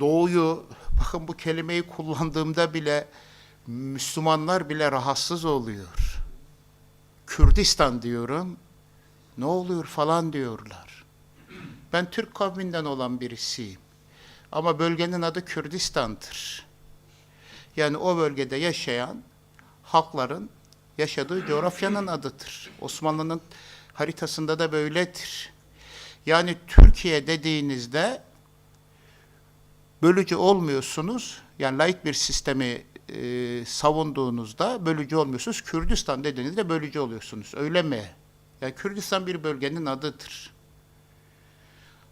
doğuyu, bakın bu kelimeyi kullandığımda bile Müslümanlar bile rahatsız oluyor. Kürdistan diyorum, ne oluyor falan diyorlar. Ben Türk kavminden olan birisiyim. Ama bölgenin adı Kürdistan'dır. Yani o bölgede yaşayan halkların yaşadığı coğrafyanın adıdır. Osmanlı'nın haritasında da böyledir. Yani Türkiye dediğinizde bölücü olmuyorsunuz. Yani laik bir sistemi e, savunduğunuzda bölücü olmuyorsunuz. Kürdistan dediğinizde bölücü oluyorsunuz. Öyle mi? Yani Kürdistan bir bölgenin adıdır.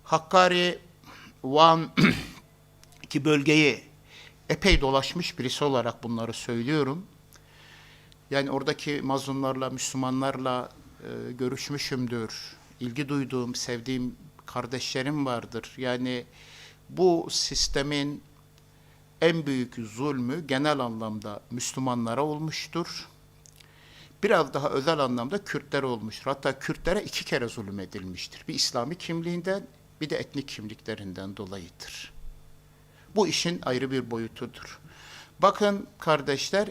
Hakkari, Van iki bölgeyi epey dolaşmış birisi olarak bunları söylüyorum. Yani oradaki mazlumlarla, Müslümanlarla e, görüşmüşümdür. İlgi duyduğum, sevdiğim kardeşlerim vardır. Yani bu sistemin en büyük zulmü genel anlamda Müslümanlara olmuştur. Biraz daha özel anlamda Kürtlere olmuştur. Hatta Kürtlere iki kere zulüm edilmiştir. Bir İslami kimliğinden bir de etnik kimliklerinden dolayıdır. Bu işin ayrı bir boyutudur. Bakın kardeşler,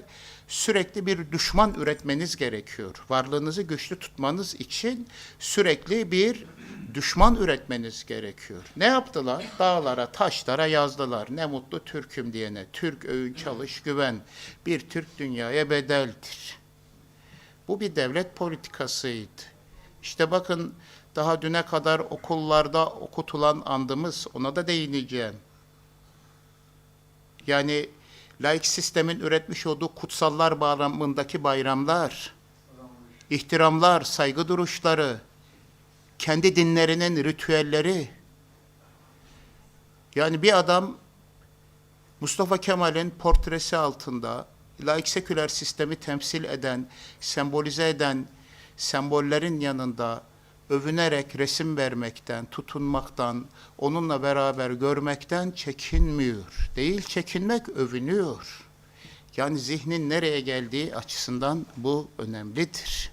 sürekli bir düşman üretmeniz gerekiyor. Varlığınızı güçlü tutmanız için sürekli bir düşman üretmeniz gerekiyor. Ne yaptılar? Dağlara, taşlara yazdılar. Ne mutlu Türk'üm diyene. Türk öğün çalış güven. Bir Türk dünyaya bedeldir. Bu bir devlet politikasıydı. İşte bakın daha düne kadar okullarda okutulan andımız ona da değineceğim. Yani laik sistemin üretmiş olduğu kutsallar bağlamındaki bayramlar, ihtiramlar, saygı duruşları, kendi dinlerinin ritüelleri. Yani bir adam Mustafa Kemal'in portresi altında laik seküler sistemi temsil eden, sembolize eden sembollerin yanında övünerek resim vermekten, tutunmaktan, onunla beraber görmekten çekinmiyor. Değil çekinmek, övünüyor. Yani zihnin nereye geldiği açısından bu önemlidir.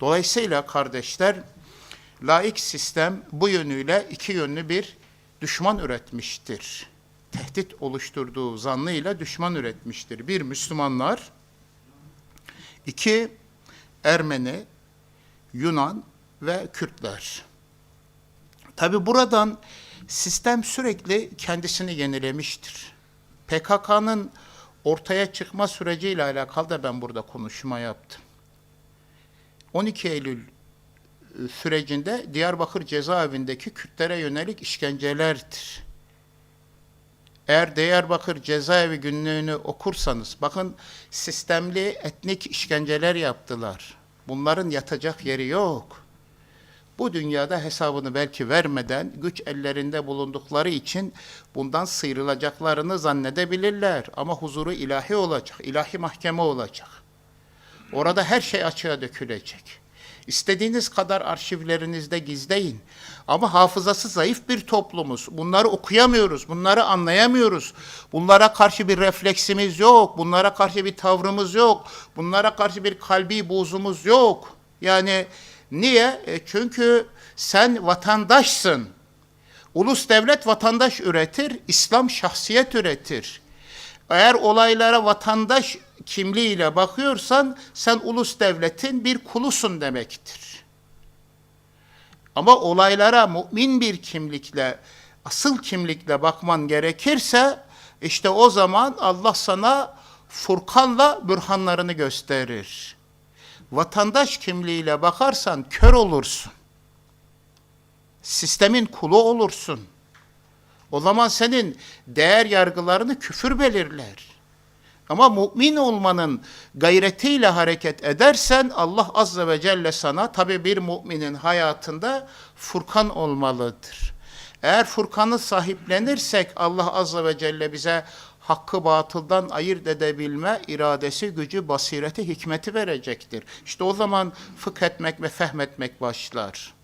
Dolayısıyla kardeşler, laik sistem bu yönüyle iki yönlü bir düşman üretmiştir. Tehdit oluşturduğu zannıyla düşman üretmiştir. Bir, Müslümanlar, iki, Ermeni, Yunan ve Kürtler. Tabi buradan sistem sürekli kendisini yenilemiştir. PKK'nın ortaya çıkma süreciyle alakalı da ben burada konuşma yaptım. 12 Eylül e, sürecinde Diyarbakır cezaevindeki Kürtlere yönelik işkencelerdir. Eğer Diyarbakır cezaevi günlüğünü okursanız, bakın sistemli etnik işkenceler yaptılar. Bunların yatacak yeri yok. Bu dünyada hesabını belki vermeden güç ellerinde bulundukları için bundan sıyrılacaklarını zannedebilirler. Ama huzuru ilahi olacak, ilahi mahkeme olacak. Orada her şey açığa dökülecek. İstediğiniz kadar arşivlerinizde gizleyin. Ama hafızası zayıf bir toplumuz. Bunları okuyamıyoruz, bunları anlayamıyoruz. Bunlara karşı bir refleksimiz yok, bunlara karşı bir tavrımız yok, bunlara karşı bir kalbi buzumuz yok. Yani niye? E çünkü sen vatandaşsın. Ulus devlet vatandaş üretir, İslam şahsiyet üretir. Eğer olaylara vatandaş kimliğiyle bakıyorsan sen ulus devletin bir kulusun demektir. Ama olaylara mümin bir kimlikle, asıl kimlikle bakman gerekirse işte o zaman Allah sana Furkan'la bürhanlarını gösterir. Vatandaş kimliğiyle bakarsan kör olursun. Sistemin kulu olursun. O zaman senin değer yargılarını küfür belirler. Ama mümin olmanın gayretiyle hareket edersen Allah Azze ve Celle sana tabi bir müminin hayatında Furkan olmalıdır. Eğer Furkan'ı sahiplenirsek Allah Azze ve Celle bize hakkı batıldan ayırt edebilme iradesi, gücü, basireti, hikmeti verecektir. İşte o zaman fıkh etmek ve fehmetmek başlar.